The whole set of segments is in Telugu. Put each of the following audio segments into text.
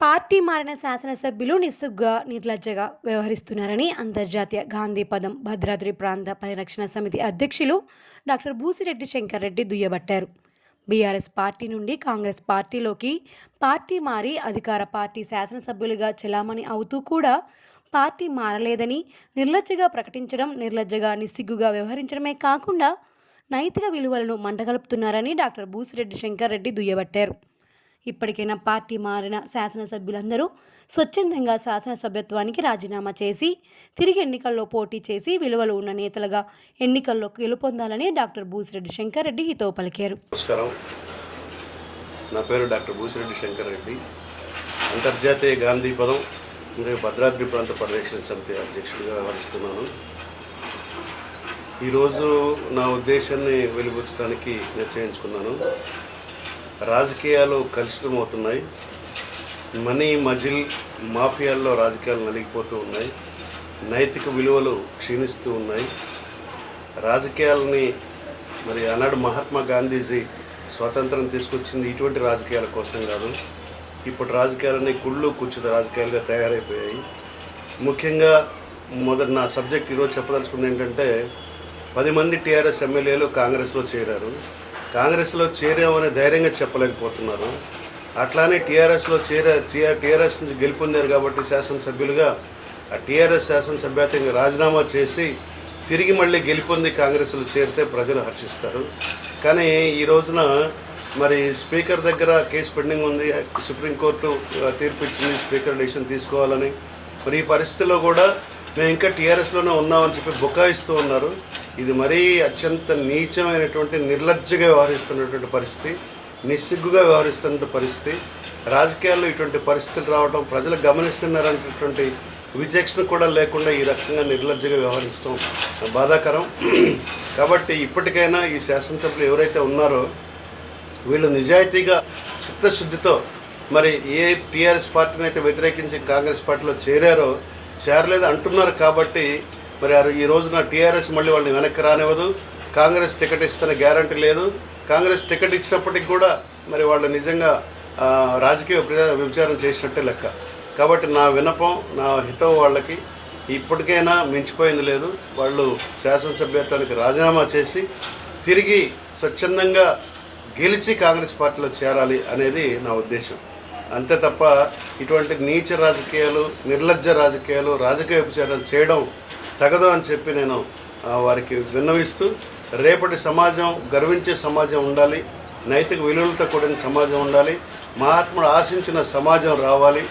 పార్టీ మారిన శాసనసభ్యులు నిస్సుగ్గా నిర్లజ్జగా వ్యవహరిస్తున్నారని అంతర్జాతీయ గాంధీ పదం భద్రాద్రి ప్రాంత పరిరక్షణ సమితి అధ్యక్షులు డాక్టర్ బూసిరెడ్డి శంకర్ రెడ్డి దుయ్యబట్టారు. బీఆర్ఎస్ పార్టీ నుండి కాంగ్రెస్ పార్టీలోకి పార్టీ మారి అధికార పార్టీ శాసనసభ్యులుగా చెలామణి అవుతూ కూడా పార్టీ మారలేదని నిర్లజ్జగా ప్రకటించడం నిర్లజ్జగా నిస్సిగ్గుగా వ్యవహరించడమే కాకుండా నైతిక విలువలను మంటగలుపుతున్నారని డాక్టర్ బూసిరెడ్డి శంకర్ రెడ్డి దుయ్యబట్టారు. ఇప్పటికైనా పార్టీ మారిన శాసనసభ్యులందరూ స్వచ్ఛందంగా శాసనసభ్యత్వానికి రాజీనామా చేసి తిరిగి ఎన్నికల్లో పోటీ చేసి విలువలు ఉన్న నేతలుగా ఎన్నికల్లో గెలుపొందాలని డాక్టర్ బూసిరెడ్డి శంకర్ రెడ్డి హితవు పలికారు. నమస్కారం. నా పేరు డాక్టర్ భూసిరెడ్డి శంకర్ రెడ్డి అంతర్జాతీయ గాంధీ పదం మరియు భద్రాద్రి ప్రాంత పరిరక్షణ సమితి అధ్యక్షుడిగా వ్యవహరిస్తున్నాను. ఈరోజు నా ఉద్దేశాన్ని వెలిబుచ్చడానికి నిర్చయించుకున్నాను రాజకీయాలు కలుషితమవుతున్నాయి. మనీ మజిల్ మాఫియాల్లో రాజకీయాలు నలిగిపోతూ ఉన్నాయి. నైతిక విలువలు క్షీణిస్తూ ఉన్నాయి. రాజకీయాలని మరి ఆనాడు మహాత్మా గాంధీజీ స్వాతంత్రం తీసుకొచ్చింది ఇటువంటి రాజకీయాల కోసం కాదు. ఇప్పుడు రాజకీయాలన్నీ కుళ్ళు కుచ్చిత రాజకీయాలుగా తయారైపోయాయి. ముఖ్యంగా మొదటి నా సబ్జెక్ట్ ఈరోజు చెప్పదలుచుకుంది ఏంటంటే పది మంది టీఆర్ఎస్ ఎమ్మెల్యేలు కాంగ్రెస్లో చేరారు. కాంగ్రెస్లో చేరామని ధైర్యంగా చెప్పలేకపోతున్నారు. అట్లానే టీఆర్ఎస్లో చేరా టీఆర్ఎస్ నుంచి గెలుపొందారు కాబట్టి శాసనసభ్యులుగా ఆ టీఆర్ఎస్ శాసనసభ్యత్వంగా రాజీనామా చేసి తిరిగి మళ్ళీ గెలుపొంది కాంగ్రెస్లో చేరితే ప్రజలు హర్షిస్తారు. కానీ ఈ రోజున మరి స్పీకర్ దగ్గర కేసు పెండింగ్ ఉంది. సుప్రీంకోర్టు తీర్పు ఇచ్చింది. స్పీకర్ డెసిషన్ తీసుకోవాలని. మరి ఈ పరిస్థితిలో కూడా మేము ఇంకా టీఆర్ఎస్లోనే ఉన్నామని చెప్పి బుకాయిస్తూ ఉన్నారు. ఇది మరీ అత్యంత నీచమైనటువంటి నిర్లజ్జగా వ్యవహరిస్తున్నటువంటి పరిస్థితి నిస్సిగ్గుగా వ్యవహరిస్తున్న పరిస్థితి. రాజకీయాల్లో ఇటువంటి పరిస్థితులు రావడం ప్రజలు గమనిస్తున్నారనేటటువంటి విచక్షణ కూడా లేకుండా ఈ రకంగా నిర్లజ్జగా వ్యవహరించడం బాధాకరం. కాబట్టి ఇప్పటికైనా ఈ శాసనసభ్యులు ఎవరైతే ఉన్నారో వీళ్ళు నిజాయితీగా చిత్తశుద్ధితో మరి ఏ టీఆర్ఎస్ పార్టీని అయితే వ్యతిరేకించి కాంగ్రెస్ పార్టీలో చేరారో చేరలేదు అంటున్నారు కాబట్టి మరి ఈ రోజున టీఆర్ఎస్ మళ్ళీ వాళ్ళని వెనక్కి రానివ్వదు. కాంగ్రెస్ టికెట్ ఇస్తున్న గ్యారంటీ లేదు. కాంగ్రెస్ టికెట్ ఇచ్చినప్పటికి కూడా మరి వాళ్ళు నిజంగా రాజకీయ ప్రజా విచారం చేసినట్టే లెక్క. కాబట్టి నా వినపం నా హితవు వాళ్ళకి. ఇప్పటికైనా మించిపోయింది లేదు. వాళ్ళు శాసనసభ్యత్వానికి రాజీనామా చేసి తిరిగి స్వచ్ఛందంగా గెలిచి కాంగ్రెస్ పార్టీలో చేరాలి అనేది నా ఉద్దేశం. అంతే తప్ప ఇటువంటి నీచ రాజకీయాలు నిర్లజ్జ రాజకీయాలు రాజకీయ ఉపచారాలు చేయడం తగదు అని చెప్పి నేను వారికి విన్నవిస్తూ రేపటి సమాజం గర్వించే సమాజం ఉండాలి నైతిక విలువలతో కూడిన సమాజం ఉండాలి మహాత్ముడు ఆశించిన సమాజం రావాలి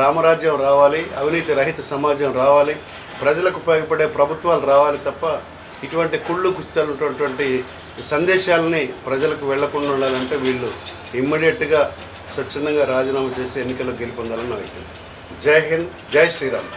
రామరాజ్యం రావాలి అవినీతి రహిత సమాజం రావాలి ప్రజలకు ఉపయోగపడే ప్రభుత్వాలు రావాలి తప్ప ఇటువంటి కుళ్ళు కుస్తలున్నటువంటి సందేశాలని ప్రజలకు వెళ్ళకుండా ఉండాలంటే వీళ్ళు ఇమ్మీడియట్గా స్వచ్ఛందంగా రాజీనామా చేసి ఎన్నికల్లో గెలుపొందాలని నా జై హింద్ జై శ్రీరామ్.